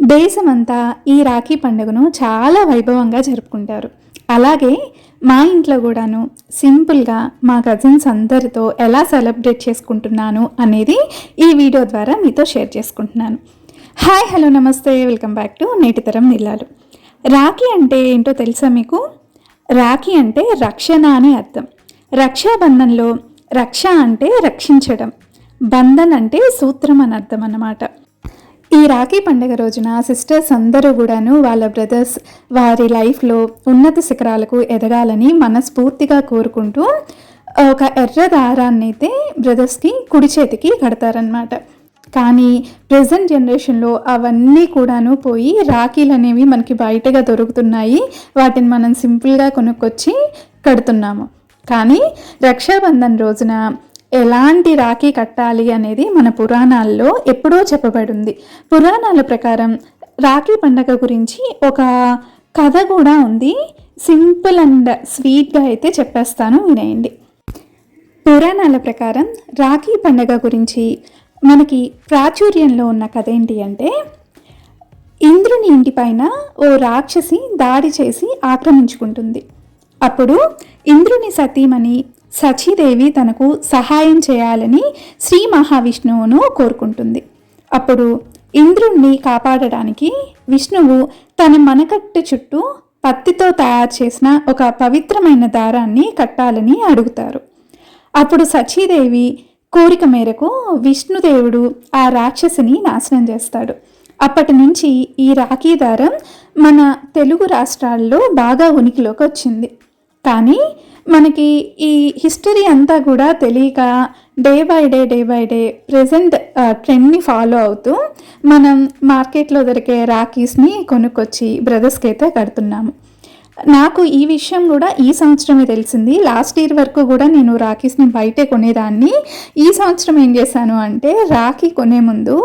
దేశమంతా ఈ రాఖీ పండుగను చాలా వైభవంగా జరుపుకుంటారు. అలాగే మా ఇంట్లో కూడాను సింపుల్గా మా కజిన్స్ అందరితో ఎలా సెలబ్రేట్ చేసుకుంటున్నాను అనేది ఈ వీడియో ద్వారా మీతో షేర్ చేసుకుంటున్నాను. హాయ్ హలో నమస్తే వెల్కమ్ బ్యాక్ టు నేటితరం నిల్లాలు. రాఖీ అంటే ఏంటో తెలుసా మీకు? రాఖీ అంటే రక్షణ అని అర్థం. రక్షాబంధంలో రక్ష అంటే రక్షించడం. బంధన్ అంటే సూత్రం అని అర్థం అన్నమాట. ఈ రాఖీ పండుగ రోజున సిస్టర్స్ అందరూ కూడాను వాళ్ళ బ్రదర్స్ వారి లైఫ్లో ఉన్నత శిఖరాలకు ఎదగాలని మనస్ఫూర్తిగా కోరుకుంటూ ఒక ఎర్ర దారాన్ని అయితే బ్రదర్స్కి కుడి చేతికి కడతారనమాట కానీ ప్రజెంట్ జనరేషన్లో అవన్నీ కూడాను పోయి రాఖీలు అనేవి మనకి బయటగా దొరుకుతున్నాయి. వాటిని మనం సింపుల్గా కొనుక్కొచ్చి కడుతున్నాము. కానీ రక్షాబంధన్ రోజున ఎలాంటి రాఖీ కట్టాలి అనేది మన పురాణాల్లో ఎప్పుడో చెప్పబడింది. పురాణాల ప్రకారం రాఖీ పండగ గురించి ఒక కథ కూడా ఉంది. సింపుల్ అండ్ స్వీట్గా అయితే చెప్పేస్తాను వినేయండి. పురాణాల ప్రకారం రాఖీ పండగ గురించి మనకి ప్రాచుర్యంలో ఉన్న కథ ఏంటి అంటే ఇంద్రుని ఇంటిపైన ఓ రాక్షసి దాడి చేసి ఆక్రమించుకుంటుంది. అప్పుడు ఇంద్రుని సతీమణి సచీదేవి తనకు సహాయం చేయాలని శ్రీ మహావిష్ణువును కోరుకుంటుంది. అప్పుడు ఇంద్రుణ్ణి కాపాడడానికి విష్ణువు తన మనకట్టు చుట్టూ పత్తితో తయారు చేసిన ఒక పవిత్రమైన దారాన్ని కట్టాలని అడుగుతారు. అప్పుడు సచీదేవి కోరిక మేరకు విష్ణుదేవుడు ఆ రాక్షసిని నాశనం చేస్తాడు. అప్పటి నుంచి ఈ రాఖీ దారం మన తెలుగు రాష్ట్రాల్లో బాగా ఉనికిలోకి వచ్చింది. కానీ మనకి ఈ హిస్టరీ అంతా కూడా తెలియక day by day day by day present ట్రెండ్ని follow అవుతూ మనం మార్కెట్లో దొరికే రాఖీస్ని కొనుక్కొచ్చి బ్రదర్స్కి అయితే కడుతున్నాము. నాకు ఈ విషయం కూడా ఈ సంవత్సరమే తెలిసింది. లాస్ట్ ఇయర్ వరకు కూడా నేను రాఖీస్ని బయటే కొనేదాన్ని. ఈ సంవత్సరం ఏం చేశాను అంటే రాఖీ కొనే ముందు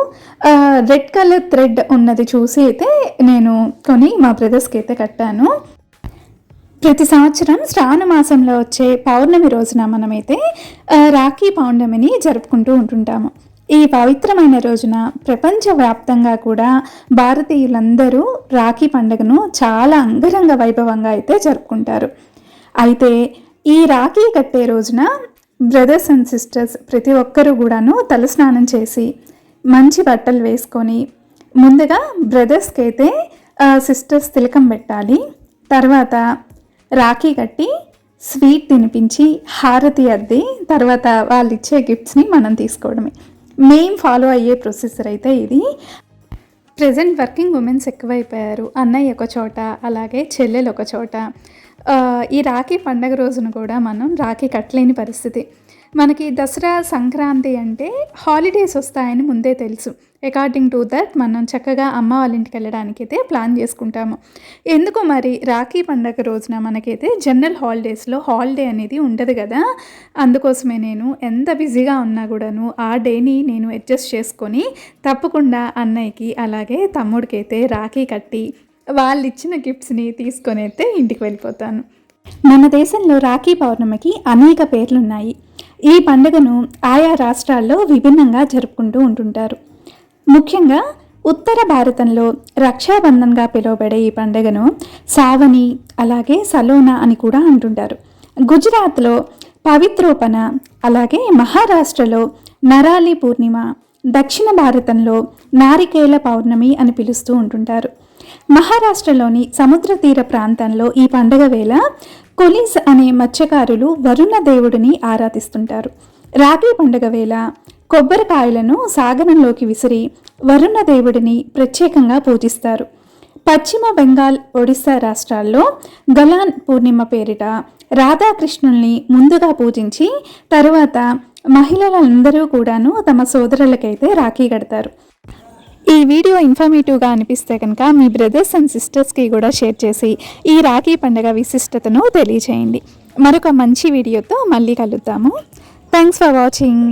రెడ్ కలర్ థ్రెడ్ ఉన్నది చూసి అయితే నేను కొని మా బ్రదర్స్కి అయితే కట్టాను. ప్రతి సంవత్సరం శ్రావణ మాసంలో వచ్చే పౌర్ణమి రోజున మనమైతే రాఖీ పౌర్ణమిని జరుపుకుంటూ ఉంటుంటాము. ఈ పవిత్రమైన రోజున ప్రపంచవ్యాప్తంగా కూడా భారతీయులందరూ రాఖీ పండుగను చాలా అంగరంగ వైభవంగా అయితే జరుపుకుంటారు. అయితే ఈ రాఖీ కట్టే రోజున బ్రదర్స్ అండ్ సిస్టర్స్ ప్రతి ఒక్కరూ కూడాను తలస్నానం చేసి మంచి బట్టలు వేసుకొని ముందుగా బ్రదర్స్కి అయితే సిస్టర్స్ తిలకం పెట్టాలి. తర్వాత రాఖీ కట్టి స్వీట్ తినిపించి హారతి అద్ది తర్వాత వాళ్ళు ఇచ్చే గిఫ్ట్స్ని మనం తీసుకోవడమే. మెయిన్ ఫాలో అయ్యే ప్రొసెసర్ అయితే ఇది. ప్రజెంట్ వర్కింగ్ ఉమెన్స్ ఎక్కువైపోయారు. అన్నయ్య ఒక చోట అలాగే చెల్లెలు ఒక చోట. ఈ రాఖీ పండగ రోజున కూడా మనం రాఖీ కట్టలేని పరిస్థితి. మనకి దసరా సంక్రాంతి అంటే హాలిడేస్ వస్తాయని ముందే తెలుసు. అకార్డింగ్ టు దట్ మనం చక్కగా అమ్మ వాళ్ళ ఇంటికి వెళ్ళడానికి అయితే ప్లాన్ చేసుకుంటాము. ఎందుకు మరి? రాఖీ పండగ రోజున మనకైతే జనరల్ హాలిడేస్లో హాలిడే అనేది ఉండదు కదా. అందుకోసమే నేను ఎంత బిజీగా ఉన్నా కూడాను ఆ డేని నేను అడ్జస్ట్ చేసుకొని తప్పకుండా అన్నయ్యకి అలాగే తమ్ముడికి అయితే రాఖీ కట్టి వాళ్ళు ఇచ్చిన గిఫ్ట్స్ని తీసుకొని అయితే ఇంటికి వెళ్ళిపోతాను. మన దేశంలో రాఖీ పౌర్ణమికి అనేక పేర్లున్నాయి. ఈ పండుగను ఆయా రాష్ట్రాల్లో విభిన్నంగా జరుపుకుంటూ ఉంటుంటారు. ముఖ్యంగా ఉత్తర భారతంలో రక్షాబంధన్గా పిలువబడే ఈ పండుగను సావని అలాగే సలోనా అని కూడా అంటుంటారు. గుజరాత్లో పవిత్రోపన అలాగే మహారాష్ట్రలో నరాలి పూర్ణిమ దక్షిణ భారతంలో నారికేల పౌర్ణమి అని పిలుస్తూ ఉంటుంటారు. మహారాష్ట్రలోని సముద్ర తీర ప్రాంతంలో ఈ పండగ వేళ కొలీస్ అనే మత్స్యకారులు వరుణ దేవుడిని ఆరాధిస్తుంటారు. రాఖీ పండుగ వేళ కొబ్బరికాయలను సాగరంలోకి విసిరి వరుణ దేవుడిని ప్రత్యేకంగా పూజిస్తారు. పశ్చిమ బెంగాల్ ఒడిశా రాష్ట్రాల్లో గలాన్ పూర్ణిమ పేరిట రాధాకృష్ణుల్ని ముందుగా పూజించి తరువాత మహిళలందరూ కూడాను తమ సోదరులకైతే రాఖీ కడతారు. ఈ వీడియో ఇన్ఫర్మేటివ్గా అనిపిస్తే కనుక మీ బ్రదర్స్ అండ్ సిస్టర్స్కి కూడా షేర్ చేసి ఈ రాఖీ పండుగ విశిష్టతను తెలియచేయండి. మరొక మంచి వీడియోతో మళ్ళీ కలుద్దాము. Thanks for watching.